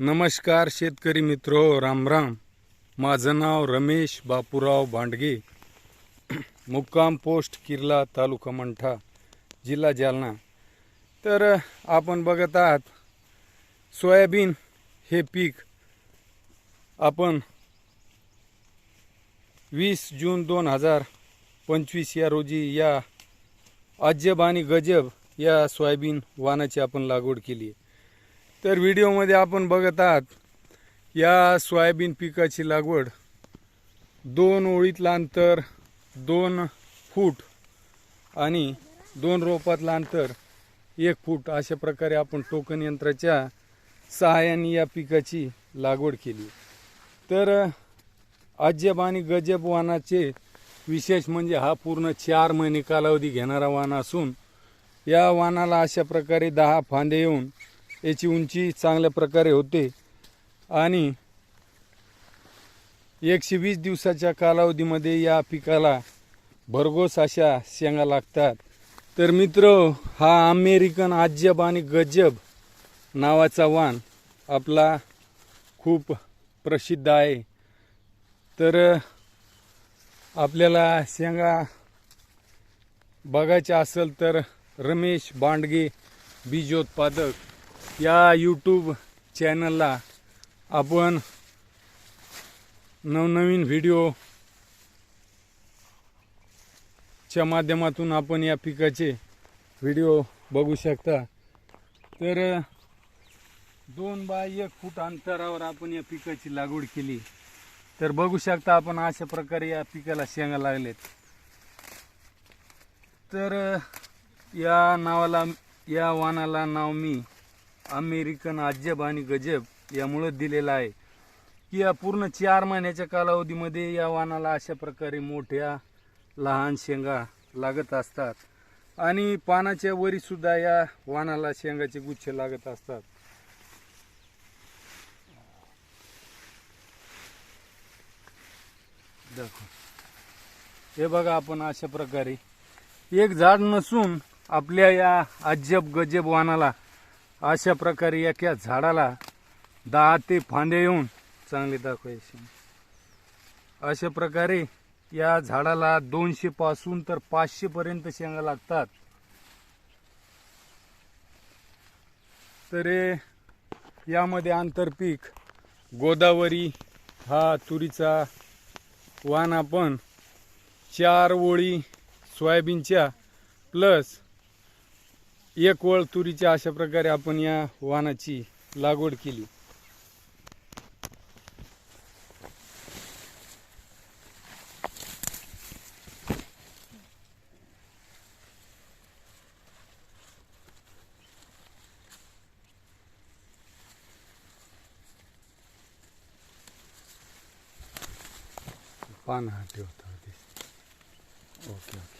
नमस्कार शेतकरी मित्र रामराम माझं नाव रमेश बापूराव भांडगे. मुक्काम पोस्ट किर्ला तालुका मंठा जिल्हा जालना. तर आपण बघत आहात सोयाबीन हे पीक आपण वीस जून दोन हजार पंचवीस या रोजी या अजब आणि गजब या सोयाबीन वानाची आपण लागवड केली आहे. तर व्हिडिओमध्ये आपण बघत आहात या सोयाबीन पिकाची लागवड दोन ओळीतलं अंतर दोन फूट आणि दोन रोपातलं अंतर एक फूट अशा प्रकारे आपण टोकन यंत्राच्या सहाय्याने या पिकाची लागवड केली. तर अजब आणि गजब वानाचे विशेष म्हणजे हा पूर्ण चार महिने कालावधी घेणारा वाण असून या वाहनाला अशा प्रकारे दहा फांदे येऊन याची उंची चांगल्या प्रकारे होते. आणि एकशे वीस दिवसाच्या कालावधीमध्ये या पिकाला भरघोस अशा शेंगा लागतात. तर मित्र हा अमेरिकन अजब आणि गजब नावाचा वाण आपला खूप प्रसिद्ध आहे. तर आपल्याला शेंगा बघायच्या असेल तर रमेश बांडगे बीजोत्पादक. या यूट्यूब चॅनलला आपण नवनवीन व्हिडिओ च्या माध्यमातून आपण या पिकाचे व्हिडिओ बघू शकता. तर दोन बाय एक फूट अंतरावर आपण या पिकाची लागवड केली. तर बघू शकता आपण अशा प्रकारे या पिकाला शेंगा लागलेत. तर या नावाला या वाणाला नाव मी अमेरिकन अजब आणि गजब यामुळं दिलेलं आहे. की या पूर्ण चार महिन्याच्या कालावधीमध्ये या वाणाला अशा प्रकारे मोठ्या लहान शेंगा लागत असतात. आणि पानाच्या वरी सुद्धा या वाणाला शेंगाचे गुच्छ लागत असतात. हे बघा आपण अशा प्रकारे. एक झाड नसून आपल्या या अजब गजब वाणाला अशा प्रकारे एका झाडाला दहा ते फांदे येऊन चांगले दाखवायचे. अशा प्रकारे या झाडाला दोनशे पासून तर पाचशे पर्यंत शेंगा लागतात. तर यामध्ये आंतरपीक गोदावरी हा तुरीचा वाण आपण चार ओळी सोयाबीनच्या प्लस एक वळ तुरीच्या अशा प्रकारे आपण या वाहनाची लागवड केली. पान हा ठेवतो ओके ओके.